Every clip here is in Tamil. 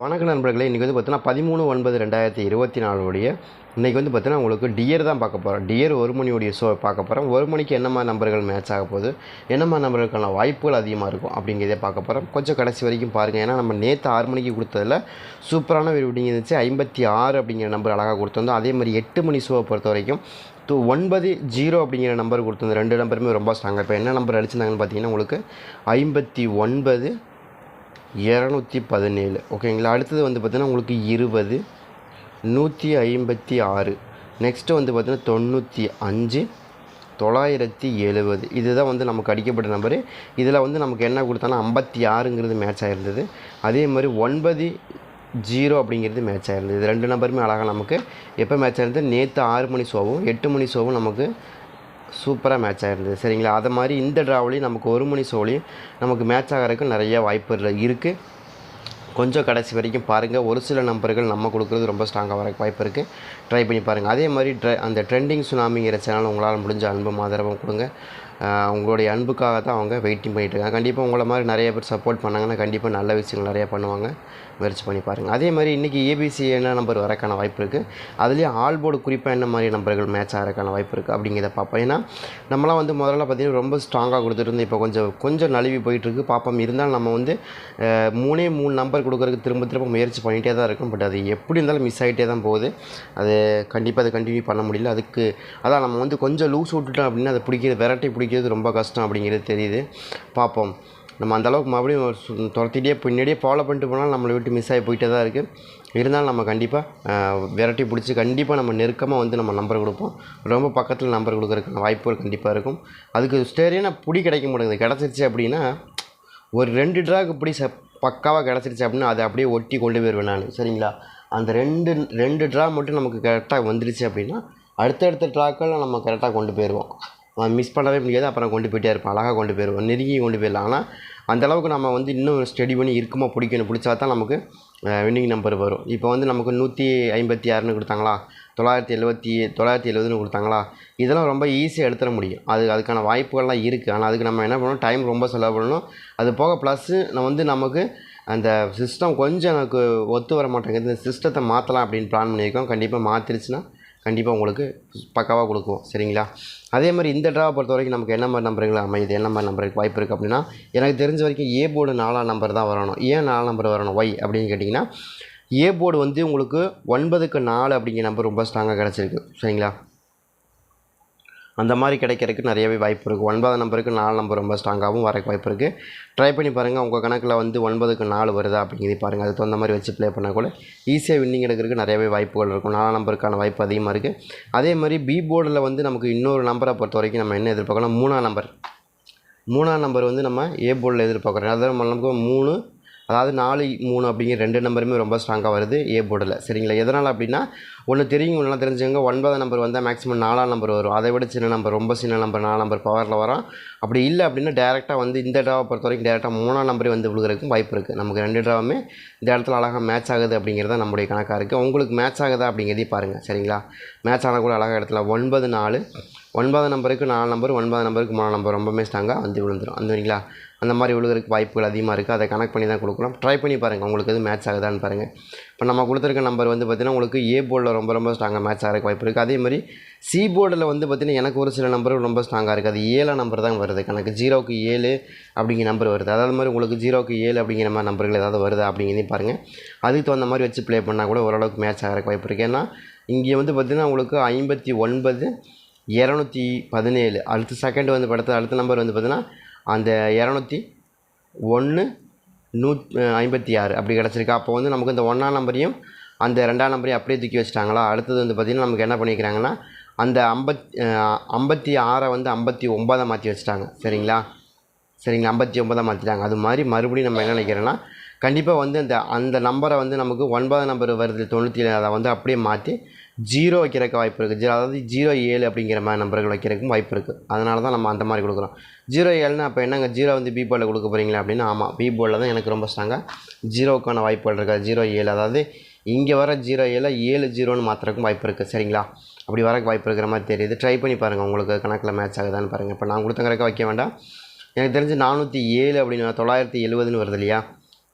வணக்க நண்பர்களே இன்றைக்கி வந்து பார்த்தீங்கன்னா பதிமூணு ஒன்பது ரெண்டாயிரத்தி இருபத்தி நாலுடைய இன்றைக்கி வந்து பார்த்தீங்கன்னா உங்களுக்கு டியர் தான் பார்க்க போகிறோம் டியர் ஒரு மணியுடைய ஷோ பார்க்க போகிறோம் ஒரு மணிக்கு என்னமா நம்பர்கள் மேட்ச் ஆக போகுது என்ன நம்பர்களுக்கான வாய்ப்புகள் அதிகமாக இருக்கும் அப்படிங்கிறதே பார்க்க போகிறோம் கொஞ்சம் கடைசி வரைக்கும் பாருங்கள் ஏன்னா நம்ம நேற்று ஆறு மணிக்கு கொடுத்ததில் சூப்பரான ஒரு இருந்துச்சு ஐம்பத்தி ஆறு அப்படிங்கிற நம்பர் அழகாக கொடுத்துருந்தோம். அதே மாதிரி எட்டு மணி ஷோவை பொறுத்த வரைக்கும் டூ ஒன்பது ஜீரோ அப்படிங்கிற நம்பர் கொடுத்துருந்தோம். ரெண்டு நம்பருமே ரொம்ப ஸ்ட்ராங்காக இப்போ என்ன நம்பர் அடிச்சிருந்தாங்கன்னு பார்த்தீங்கன்னா உங்களுக்கு ஐம்பத்தி ஒன்பது இரநூத்தி பதினேழு. ஓகேங்களா அடுத்தது வந்து பார்த்திங்கன்னா உங்களுக்கு இருபது நூற்றி ஐம்பத்தி ஆறு. நெக்ஸ்ட்டு வந்து பார்த்திங்கன்னா தொண்ணூற்றி அஞ்சு தொள்ளாயிரத்தி எழுபது. இதுதான் வந்து நமக்கு அடிக்கப்பட்ட நம்பரு இதில் வந்து நமக்கு என்ன கொடுத்தாலும் ஐம்பத்தி ஆறுங்கிறது மேட்ச் ஆகிருந்தது அதே மாதிரி ஒன்பது ஜீரோ அப்படிங்கிறது மேட்ச் ஆகிருந்தது இது ரெண்டு நம்பருமே அழகாக நமக்கு எப்போ மேட்ச் ஆகிருந்தது நேற்று ஆறு மணி ஷோவும் எட்டு மணி ஷோவும் நமக்கு சூப்பராக மேட்ச் ஆகிருந்தது சரிங்களா? அதை மாதிரி இந்த ட்ராவலையும் நமக்கு ஒரு மணி ஷோலையும் நமக்கு மேட்ச் ஆகிறதுக்கும் நிறைய வாய்ப்பு இருக்குது கொஞ்சம் கடைசி வரைக்கும் பாருங்கள் ஒரு சில நம்பர்கள் நம்ம கொடுக்குறது ரொம்ப ஸ்ட்ராங்காக வர வாய்ப்பு இருக்குது ட்ரை பண்ணி பாருங்கள் அதே மாதிரி ட்ரை அந்த ட்ரெண்டிங் சுனாமிங்கிற சேனல் உங்களால் முடிஞ்ச அன்பும் ஆதரவும் கொடுங்க. உங்களுடைய அன்புக்காக தான் அவங்க வெயிட்டிங் பண்ணிட்டு இருக்காங்க. கண்டிப்பாக உங்களை மாதிரி நிறைய பேர் சப்போர்ட் பண்ணாங்கன்னா கண்டிப்பாக நல்ல விஷயங்கள் நிறையா பண்ணுவாங்க. முயற்சி பண்ணி பாருங்கள் அதே மாதிரி இன்றைக்கி ஏபிசி என்ன நம்பர் வரக்கான வாய்ப்பு இருக்குது அதுலேயும் ஆல் போர்டு குறிப்பாக என்ன மாதிரி நம்பர்கள் மேட்ச் ஆகிறக்கான வாய்ப்பு இருக்குது அப்படிங்கிறத பார்ப்போம். ஏன்னா நம்மளாம் வந்து முதல்ல பார்த்திங்கன்னா ரொம்ப ஸ்ட்ராங்காக கொடுத்துட்டு இருந்தோம். இப்போ கொஞ்சம் கொஞ்சம் நழுவி போயிட்டுருக்கு பார்ப்போம் இருந்தாலும் நம்ம வந்து மூணே மூணு நம்பர் கொடுக்குறதுக்கு திரும்ப திரும்ப முயற்சி பண்ணிகிட்டே தான் இருக்கும். பட் அது எப்படி இருந்தாலும் மிஸ் ஆகிட்டே தான் போகுது. அது கண்டிப்பாக அதை கண்டினியூ பண்ண முடியல. அதுக்கு அதான் நம்ம வந்து கொஞ்சம் லூஸ் விட்டுட்டோம் அப்படின்னா அதை பிடிக்கிறது விரட்டி பிடிக்கிறது ரொம்ப கஷ்டம் அப்படிங்கிறது தெரியுது. பார்ப்போம் நம்ம அந்தளவுக்கு மறுபடியும் துரத்திட்டே பின்னாடியே ஃபாலோ பண்ணிட்டு போனாலும் நம்மளை விட்டு மிஸ் ஆகி போயிட்டே தான் இருக்குது இருந்தாலும் நம்ம கண்டிப்பாக விரட்டி பிடிச்சி கண்டிப்பாக நம்ம நெருக்கமாக வந்து நம்ம நம்பர் கொடுப்போம். ரொம்ப பக்கத்தில் நம்பர் கொடுக்குறதுக்கான வாய்ப்புகள் கண்டிப்பாக இருக்கும். அதுக்கு ஸ்டேரியான பிடி கிடைக்க மாட்டேங்குது. கிடச்சிருச்சு அப்படின்னா ஒரு ரெண்டு ட்ராக்கு பிடி ச பக்காவாக கிடச்சிருச்சு அப்படின்னா அதை அப்படியே ஒட்டி கொண்டு போயிடுவேன் நான். சரிங்களா? அந்த ரெண்டு ரெண்டு ட்ரா மட்டும் நமக்கு கரெக்டாக வந்துருச்சு அப்படின்னா அடுத்தடுத்த ட்ராக்கெல்லாம் நம்ம கரெக்டாக கொண்டு போயிடுவோம் மிஸ் பண்ணவே முடியாது. அப்புறம் கொண்டு போயிட்டே இருப்பான். அழகாக கொண்டு போயிடுவோம் நெருங்கி கொண்டு போயிடலாம். ஆனால் அந்த அளவுக்கு நம்ம வந்து இன்னும் ஸ்டடி பண்ணி இருக்குமா பிடிக்கணும் பிடிச்சா தான் நமக்கு வின்னிங் நம்பர் வரும். இப்போ வந்து நமக்கு நூற்றி ஐம்பத்தி ஆறுன்னு கொடுத்தாங்களா? தொள்ளாயிரத்தி எழுபத்தி தொள்ளாயிரத்தி எழுபதுன்னு கொடுத்தாங்களா? இதெல்லாம் ரொம்ப ஈஸியாக எடுத்துட முடியும். அது அதுக்கான வாய்ப்புகள்லாம் இருக்குது ஆனால் அதுக்கு நம்ம என்ன பண்ணணும்? டைம் ரொம்ப செலவு பண்ணணும். அது போக ப்ளஸ்ஸு நம்ம வந்து நமக்கு அந்த சிஸ்டம் கொஞ்சம் எனக்கு ஒத்து வர மாட்டேங்குது. இந்த சிஸ்டத்தை மாற்றலாம் அப்படின்னு பிளான் பண்ணியிருக்கோம். கண்டிப்பாக மாற்றிருச்சுன்னா கண்டிப்பாக உங்களுக்கு பக்காவாக கொடுக்குவோம். சரிங்களா? அதே மாதிரி இந்த ட்ராவை பொறுத்த வரைக்கும் நமக்கு என்ன மாதிரி நம்பருங்களா அமையுது என்ன மாதிரி நம்பருக்கு வாய்ப்பு இருக்குது அப்படின்னா எனக்கு தெரிஞ்ச வரைக்கும் ஏ போர்டு நாலாம் நம்பர் தான் வரணும். ஏன் நாலாம் நம்பர் வரணும்? ஒய் அப்படின்னு கேட்டிங்கன்னா ஏ போர்டு வந்து உங்களுக்கு ஒன்பதுக்கு நாலு அப்படிங்கிற நம்பர் ரொம்ப ஸ்ட்ராங்காக கிடச்சிருக்கு. சரிங்களா? அந்த மாதிரி கிடைக்கிறதுக்கு நிறையவே வாய்ப்பு இருக்குது ஒன்பதாம் நம்பருக்கு நாலு நம்பர் ரொம்ப ஸ்ட்ராங்காகவும் வர வாய்ப்பு இருக்குது ட்ரை பண்ணி பாருங்கள் உங்கள் கணக்கில் வந்து ஒன்பதுக்கு நாலு வருதா அப்படிங்கிறத பாருங்கள் அதுக்கு தகுந்த மாதிரி வச்சு ப்ளே பண்ணால் கூட ஈஸியாக வின்னிங் எடுக்கிறதுக்கு நிறையவே வாய்ப்புகள் இருக்கும். நாலாம் நம்பருக்கான வாய்ப்பு அதிகமாக இருக்குது அதே மாதிரி பி போர்டில் வந்து நமக்கு இன்னொரு நம்பரை பொறுத்த வரைக்கும் நம்ம என்ன எதிர்பார்க்கணும் மூணாம் நம்பர் மூணாம் நம்பர் வந்து நம்ம ஏ போர்டில் எதிர்பார்க்குறோம். அதாவது நம்ம நமக்கு மூணு அதாவது நாலு மூணு அப்படிங்கிற ரெண்டு நம்பருமே ரொம்ப ஸ்ட்ராங்காக வருது. ஏ போர்டில் சரிங்களா? எதனால் அப்படின்னா ஒன்று தெரியும் ஒன்றா தெரிஞ்சுங்க ஒன்பதாம் நம்பர் வந்தால் மேக்ஸிமம் நாலாம் நம்பர் வரும். அதை விட சின்ன நம்பர் ரொம்ப சின்ன நம்பர் நாலாம் நம்பர் பவரில் வரும். அப்படி இல்லை அப்படின்னா டேரெக்டாக வந்து இந்த ட்ராவை பொறுத்த வரைக்கும் டேரெக்டாக மூணாம் நம்பரே வந்து விழுகிறதுக்கும் வாய்ப்பு இருக்குது நமக்கு ரெண்டு ட்ராவுமே இந்த இடத்துல அழகாக மேட்ச் ஆகுது அப்படிங்கிறது தான் நம்முடைய கணக்காக இருக்குது உங்களுக்கு மேட்ச் ஆகுதா அப்படிங்கிறதையும் பாருங்கள் சரிங்களா? மேட்ச் ஆனால் கூட அழகாக இடத்துல ஒன்பது நாலு. ஒன்பது நம்பருக்கு நாலு நம்பர் ஒன்பது நம்பருக்கு மூணு நம்பர் ரொம்பவே ஸ்ட்ராங்காக வந்து விழுந்துடும் அந்த சரிங்களா அந்த மாதிரி விழுகிறதுக்கு வாய்ப்புகள் அதிகமாக இருக்குது அதை கனெக்ட் பண்ணி தான் கொடுக்குறோம் ட்ரை பண்ணி பாருங்கள் உங்களுக்கு எது மேட்ச் ஆகுதான்னு பாருங்கள் இப்போ நம்ம கொடுத்துருக்க நம்பர் வந்து பார்த்திங்கன்னா உங்களுக்கு ஏ போர்டில் ரொம்ப ரொம்ப ஸ்ட்ராங்காக மேட்ச் ஆகிறதுக்கு வாய்ப்பு இருக்குது அதே மாதிரி சி போர்டில் வந்து பார்த்திங்கன்னா எனக்கு ஒரு சில நம்பர் ரொம்ப ஸ்ட்ராங்காக இருக்குது அது ஏழாம் நம்பர் தான் வருது. கணக்கு ஜீரோக்கு ஏழு அப்படிங்கிற நம்பர் வருது. அதாவது மாதிரி உங்களுக்கு ஜீரோக்கு ஏழு அப்படிங்கிற மாதிரி நம்பர்கள் ஏதாவது வருதா அப்படிங்கிறதையும் பாருங்கள் அதுக்கு தகுந்த மாதிரி வச்சு ப்ளே பண்ணால் கூட ஓரளவுக்கு மேட்ச் ஆகிறதுக்கு வாய்ப்பு இருக்குது ஏன்னா இங்கே வந்து பார்த்திங்கன்னா உங்களுக்கு ஐம்பத்தி ஒன்பது இரநூத்தி பதினேழு. அடுத்த செகண்ட் வந்து படுத்த அடுத்த நம்பர் வந்து பார்த்திங்கன்னா அந்த இரநூத்தி ஒன்று நூ ஐம்பத்தி ஆறு அப்படி கிடச்சிருக்கு. அப்போ வந்து நமக்கு இந்த ஒன்றாம் நம்பரையும் அந்த ரெண்டாம் நம்பரையும் அப்படியே தூக்கி வச்சிட்டாங்களா? அடுத்தது வந்து பார்த்திங்கன்னா நமக்கு என்ன பண்ணிக்கிறாங்கன்னா அந்த ஐம்பத் ஐம்பத்தி ஆறை வந்து ஐம்பத்தி ஒம்பதை மாற்றி வச்சுட்டாங்க. சரிங்களா? சரிங்களா? ஐம்பத்தி ஒம்பதாக மாற்றிட்டாங்க அது மாதிரி மறுபடியும் நம்ம என்ன நினைக்கிறோன்னா கண்டிப்பாக வந்து அந்த அந்த நம்பரை வந்து நமக்கு ஒன்பதாம் நம்பர் வருது தொண்ணூற்றி ஏழு. அதை வந்து அப்படியே மாற்றி ஜீரோ வைக்கிறக்க வாய்ப்பு இருக்குது ஜீரோ அதாவது ஜீரோ ஏழு அப்படிங்கிற மாதிரி நம்பர்கள் வைக்கிறதுக்கும் வாய்ப்பு இருக்குது அதனால தான் நம்ம அந்த மாதிரி கொடுக்குறோம். ஜீரோ ஏழுனா அப்போ என்னங்க? ஜீரோ வந்து பி போர்டில் கொடுக்க போகிறீங்களா அப்படின்னா ஆமாம் பி போர்டில் தான் எனக்கு ரொம்ப ஸ்ட்ராங்காக ஜீரோவுக்கான வாய்ப்புகள் இருக்குது ஜீரோ ஏழு. அதாவது இங்கே வர ஜீரோ ஏழு ஏழு ஜீரோன்னு மாற்றுறதுக்கும் வாய்ப்பு இருக்குது சரிங்களா? அப்படி வரக்கு வாய்ப்பு இருக்கிற மாதிரி தெரியுது. ட்ரை பண்ணி பாருங்கள் உங்களுக்கு கணக்கில் மேட்ச் ஆகுதான்னு பாருங்கள் இப்போ நான் கொடுத்த வைக்க வேண்டாம். எனக்கு தெரிஞ்சு நானூற்றி ஏழு அப்படின்னு தொள்ளாயிரத்தி எழுபதுன்னு வருது இல்லையா?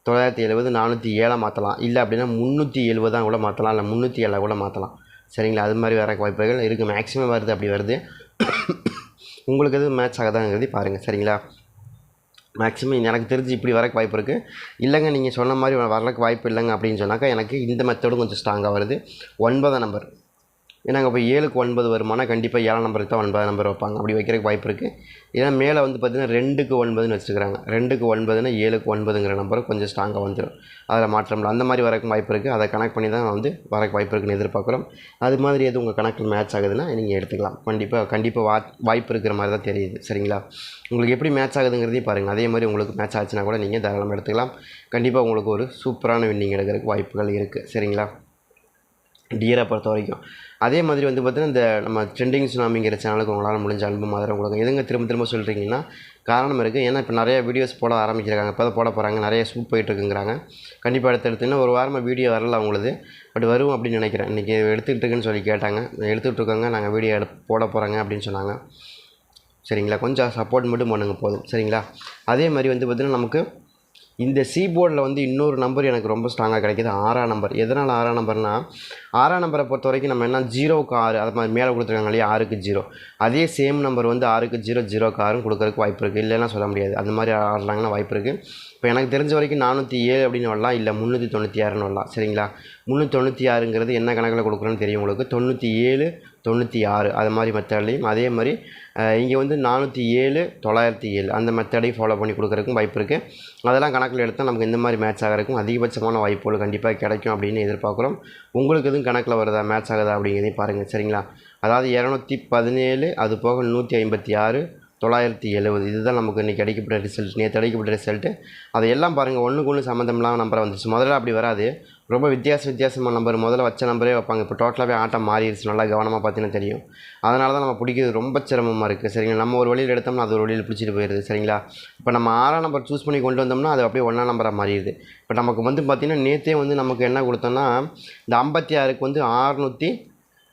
தொள்ளாயிரத்தி எழுபது நானூற்றி ஏழாக மாற்றலாம் இல்லை அப்படின்னா முந்நூற்றி எழுபதாக கூட மாற்றலாம் இல்லை முந்நூற்றி ஏழாக கூட மாற்றலாம் சரிங்களா? அது மாதிரி வர வாய்ப்புகள் இருக்குது மேக்ஸிமம் வருது அப்படி வருது. உங்களுக்கு எதுவும் மேட்ச் ஆகாதாங்கிறது பாருங்கள் சரிங்களா? மேக்ஸிமம் எனக்கு தெரிஞ்சு இப்படி வரக்கு வாய்ப்பு இருக்குது இல்லைங்க நீங்கள் சொன்ன மாதிரி வரக்கு வாய்ப்பு இல்லைங்க அப்படின்னு சொன்னாக்கா எனக்கு இந்த மெத்தடும் கொஞ்சம் ஸ்ட்ராங்காக வருது. ஒன்பதாம் நம்பர் ஏன்னா போய் ஏழுக்கு ஒன்பது வருமானா கண்டிப்பாக ஏழாம் நம்பருக்கு தான் ஒன்பதாம் நம்பர் வைப்பாங்க. அப்படி வைக்கிறதுக்கு வாய்ப்பு இருக்குது ஏன்னா மேலே வந்து பார்த்திங்கன்னா ரெண்டுக்கு ஒன்பதுன்னு வச்சுருக்காங்க ரெண்டுக்கு ஒன்பதுன்னா ஏழுக்கு ஒன்பதுங்கிற நம்பர் கொஞ்சம் ஸ்ட்ராங்காக வந்துடும் அதில் மாற்றம் அந்த மாதிரி வரக்கு வாய்ப்பு இருக்குது அதை கனெக்ட் பண்ணி தான் வந்து வரக்கு வாய்ப்பு இருக்குன்னு எதிர்பார்க்குறோம். அது மாதிரி எதுவும் உங்கள் கணக்கில் மேட்ச் ஆகுதுன்னா நீங்கள் எடுத்துக்கலாம். கண்டிப்பாக கண்டிப்பாக வா வாய்ப்பு இருக்கிற மாதிரி தான் தெரியுது. சரிங்களா? உங்களுக்கு எப்படி மேட்ச் ஆகுதுங்கிறதையும் பாருங்கள் அதே மாதிரி உங்களுக்கு மேட்ச் ஆச்சுன்னா கூட நீங்கள் தாராளமாக எடுத்துக்கலாம். கண்டிப்பாக உங்களுக்கு ஒரு சூப்பரான வின்னிங் எடுக்கிறதுக்கு வாய்ப்புகள் இருக்குது சரிங்களா? டியரை பொறுத்த வரைக்கும். அதே மாதிரி வந்து பார்த்தீங்கன்னா இந்த நம்ம ட்ரெண்டிங் சுனாமிங்கிற சேனலுக்கு உங்களால் முடிஞ்ச அன்பு மாதிரி கொடுங்க. எதுங்க திரும்ப திரும்ப சொல்கிறீங்கன்னா காரணம் இருக்குது ஏன்னா இப்போ நிறைய வீடியோஸ் போட ஆரம்பிக்கிறாங்க இப்போ தான் போட போகிறாங்க நிறைய ஷூட் போயிட்டுருக்குங்கிறாங்க. கண்டிப்பாக எடுத்து ஒரு வாரமாக வீடியோ வரல அவங்களது பட் வரும் அப்படின்னு நினைக்கிறேன். இன்றைக்கி எடுத்துக்கிட்டு இருக்குன்னு சொல்லி கேட்டாங்க. எடுத்துக்கிட்டு இருக்காங்க நாங்கள் வீடியோ எடு போட போகிறாங்க அப்படின்னு சொன்னாங்க. சரிங்களா? கொஞ்சம் சப்போர்ட் மட்டும் பண்ணுங்க போதும். சரிங்களா? அதே மாதிரி வந்து பார்த்திங்கன்னா நமக்கு இந்த சி போர்டில் வந்து இன்னொரு நம்பர் எனக்கு ரொம்ப ஸ்ட்ராங்காக கிடைக்கிது. ஆறாம் நம்பர் எதனால் ஆறாம் நம்பர்னால் ஆறாம் நம்பரை பொறுத்த வரைக்கும் நம்ம என்ன ஜீரோவுக்கு ஆறு அது மாதிரி மேலே கொடுத்துருக்காங்க இல்லையா ஆறுக்கு ஜீரோ. அதே சேம் நம்பர் வந்து ஆறுக்கு ஜீரோ ஜீரோக்கு ஆறும் கொடுக்கறதுக்கு வாய்ப்பு இருக்குது இல்லைன்னா சொல்ல முடியாது. அந்த மாதிரி ஆடுறாங்கன்னா வாய்ப்பு இருக்குது இப்போ எனக்கு தெரிஞ்ச வரைக்கும் நானூற்றி ஏழு அப்படின்னு வரலாம். இல்லை முந்நூற்றி தொண்ணூற்றி ஆறுன்னு வரலாம். சரிங்களா? முந்நூற்றி தொண்ணூற்றி ஆறுங்கிறது என்ன கணக்கில் கொடுக்குறோன்னு தெரியும் உங்களுக்கு. தொண்ணூற்றி ஏழு தொண்ணூற்றி ஆறு. அது மாதிரி மெத்தட்லேயும் அதே மாதிரி இங்கே வந்து நானூற்றி ஏழு தொள்ளாயிரத்தி ஏழு. அந்த மெத்தடை ஃபாலோ பண்ணி கொடுக்குறக்கும் வாய்ப்பு இருக்குது அதெல்லாம் கணக்கில் எடுத்தால் நமக்கு இந்த மாதிரி மேட்ச் ஆகிறக்கும் அதிகபட்சமான வாய்ப்புகள் கண்டிப்பாக கிடைக்கும் அப்படின்னு எதிர்பார்க்குறோம். உங்களுக்கு எதுவும் கணக்கில் வருதா? மேட்ச் ஆகுதா அப்படிங்கிறதையும் பாருங்கள் சரிங்களா? அதாவது இரநூத்தி பதினேழு அது போக நூற்றி ஐம்பத்தி ஆறு தொள்ளாயிரத்தி எழுபது இதுதான் நமக்கு இன்றைக்கி கிடைக்கப்பட்ட ரிசல்ட் நேற்று கிடைக்கப்பட்ட ரிசல்ட்டு அதை எல்லாம் பாருங்கள் ஒன்றுக்கு ஒன்று சம்மந்தமில்லாமல் நம்பரை வந்துச்சு முதல்ல அப்படி வராது. ரொம்ப வித்தியாச வித்தியாசமான நம்பர் முதல்ல வச்ச நம்பரே வைப்பாங்க. இப்போ டோட்டலாகவே ஆட்டம் மாறிடுச்சு நல்லா கவனமாக பார்த்தீங்கன்னா தெரியும். அதனால தான் நம்ம பிடிக்கிறது ரொம்ப சிரமமாக இருக்குது சரிங்களா? நம்ம ஒரு வழியில் எடுத்தோம்னா அது ஒரு வழியில் பிடிச்சிட்டு போயிடுது சரிங்களா? இப்போ நம்ம ஆறாம் நம்பர் சூஸ் பண்ணி கொண்டு வந்தோம்னா அது அப்படியே ஒன்றாம் நம்பராக மாறிடுது இப்போ நமக்கு வந்து பார்த்திங்கன்னா நேற்றே வந்து நமக்கு என்ன கொடுத்தோம்னா இந்த ஐம்பத்தி ஆறுக்கு வந்து ஆறுநூற்றி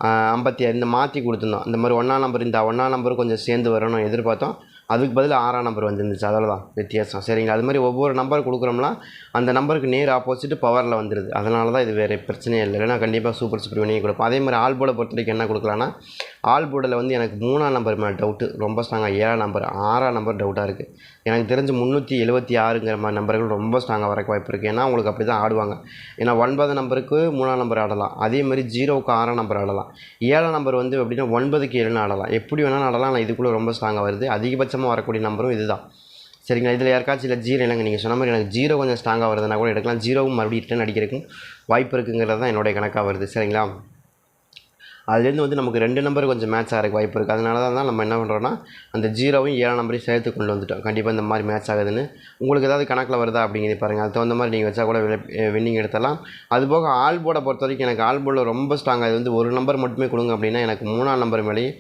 ஐம்பத்தி ஆறு இந்த மாற்றி கொடுத்துருந்தோம் இந்த மாதிரி ஒன்றாம் நம்பர் இந்த ஒன்றாம் நம்பர் கொஞ்சம் சேர்ந்து வரணும் எதிர்பார்த்தோம். அதுக்கு பதில் ஆறாம் நம்பர் வந்துருந்துச்சு. அதில் தான் வித்தியாசம். சரிங்களா? அது மாதிரி ஒவ்வொரு நம்பர் கொடுக்குறோம்னா அந்த நம்பருக்கு நேர் ஆப்போசிட் பவரில் வந்துடுது அதனால தான் இது வேறு பிரச்சனையே இல்லை. இல்லைனா கண்டிப்பாக சூப்பர் சூப்பர் வினியை கொடுப்போம். அதே மாதிரி ஆல் போர்டை பொறுத்த வரைக்கும் என்ன கொடுக்கலான்னா ஆல் போர்டில் வந்து எனக்கு மூணாம் நம்பர் மேலே டவுட்டு ரொம்ப ஸ்ட்ராங்காக ஏழாம் நம்பர் ஆறாம் நம்பர் டவுட்டாக இருக்குது எனக்கு தெரிஞ்சு முந்நூற்றி எழுபத்தி ஆறுங்கிற மாதிரி நம்பர்கள் ரொம்ப ஸ்ட்ராங்காக வரக்கு வாய்ப்பு இருக்குது ஏன்னா உங்களுக்கு அப்படி தான் ஆடுவாங்க. ஏன்னா ஒன்பது நம்பருக்கு மூணாம் நம்பர் ஆடலாம். அதே மாதிரி ஜீரோவுக்கு ஆறாம் நம்பர் ஆடலாம். ஏழாம் நம்பர் வந்து எப்படின்னா ஒன்பதுக்கு ஏழுன்னு ஆடலாம். எப்படி வேணாலும் ஆடலாம். ஆனால் இதுக்குள்ளே ரொம்ப ஸ்ட்ராங்காக வருது. அதிகமாக வரக்கூடிய நம்பரும் இதுதான். சரிங்களா? இதில் யாருக்காச்சும் இல்லை ஜீரோ இல்லைங்க. நீங்கள் சொன்ன மாதிரி எனக்கு ஜீரோ கொஞ்சம் ஸ்ட்ராங்காக வருதுன்னா கூட எடுக்கலாம். ஜீரோவும் மறுபடியும் ரிட்டன் அடிக்கிறதுக்கும் வாய்ப்பு இருக்குங்கிறது தான் என்னுடைய கணக்காக வருது. சரிங்களா? அதுலேருந்து வந்து நமக்கு ரெண்டு நம்பர் கொஞ்சம் மேட்ச் ஆகிறதுக்கு வாய்ப்பு இருக்குது. அதனால தான் நம்ம என்ன பண்ணுறோன்னா அந்த ஜீரோவையும் ஏழாம் நம்பரையும் சேர்த்து கொண்டு வந்துட்டோம். கண்டிப்பாக இந்த மாதிரி மேட்ச் ஆகுதுன்னு. உங்களுக்கு ஏதாவது கணக்கில் வருதா அப்படிங்கிறது பாருங்கள் அது தகுந்த மாதிரி நீங்கள் வச்சா கூட வின்னிங் எடுத்தலாம் அதுபோக ஆல் போர்டை பொறுத்த வரைக்கும் எனக்கு ஆல் போர்டில் ரொம்ப ஸ்ட்ராங்காக இது வந்து ஒரு நம்பர் மட்டுமே கொடுங்க அப்படின்னா எனக்கு மூணாம் நம்பர் மேலேயும்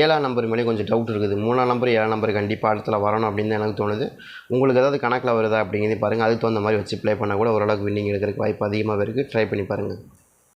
ஏழாம் நம்பர் மேலேயும் கொஞ்சம் டவுட் இருக்குது. மூணாம் நம்பர் ஏழாம் நம்பர் கண்டிப்பாக இடத்துல வரணும் அப்படின்னு தான் எனக்கு தோணுது. உங்களுக்கு ஏதாவது கணக்கில் வருதா அப்படிங்கிறது பாருங்கள் அதுக்கு தகுந்த மாதிரி வச்சு ப்ளே பண்ணால் கூட ஓரளவுக்கு வின்னிங் எடுக்கிறதுக்கு வாய்ப்பு அதிகமாக இருக்குது ட்ரை பண்ணி பாருங்கள்